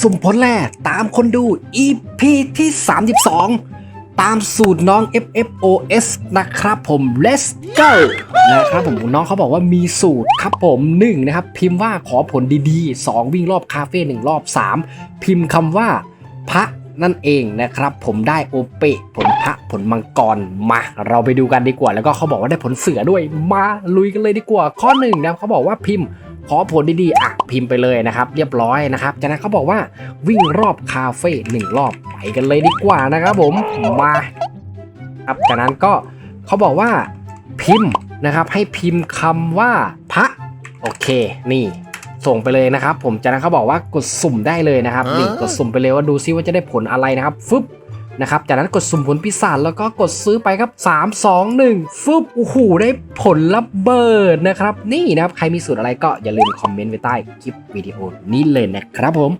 สุ่มผลแรกตามคนดู EP ที่ 32 ตามสูตรน้อง FFOS นะครับผม let's go นะครับผมน้องเขาบอกว่ามีสูตรครับผม1นะครับ พิมพ์ว่าขอผลดีๆ 2 วิ่งรอบคาเฟ่1รอบ 3 พิมพ์คำว่าพระนั่นเองนะครับผมได้โอเปะผลพระผลมังกรมาเราไปดูกันดีกว่า แล้วก็เขาบอกว่าได้ผลเสือด้วยมาลุยกันเลยดีกว่า ข้อหนึ่งนะเขาบอกว่าพิมพ์ขอผลดีๆอะ พิมพ์ไปเลยนะครับ เรียบร้อยนะครับ จากนั้นเขาบอกว่าวิ่งรอบคาเฟ่หนึ่งรอบไปกันเลยดีกว่านะครับผมมาครับจากนั้นก็เขาบอกว่าพิมพ์นะครับ ให้พิมพ์คำว่าพระโอเคนี่ส่งไปเลยนะครับ ผมจากนั้นเขาบอกว่ากดสุ่มได้เลยนะครับนี่กดสุ่มไปเลยว่าดูซิว่าจะได้ผลอะไรนะครับฟึบ นะครับจากนั้นกดสุ่มผลปีศาจแล้วก็กดซื้อไปครับ 3 2 1ฟึบโอ้โหได้ผลระเบิดนะครับ นี่นะครับ ใครมีสูตรอะไรก็อย่าลืมคอมเมนต์ไว้ใต้คลิปวิดีโอนี้เลยนะครับผม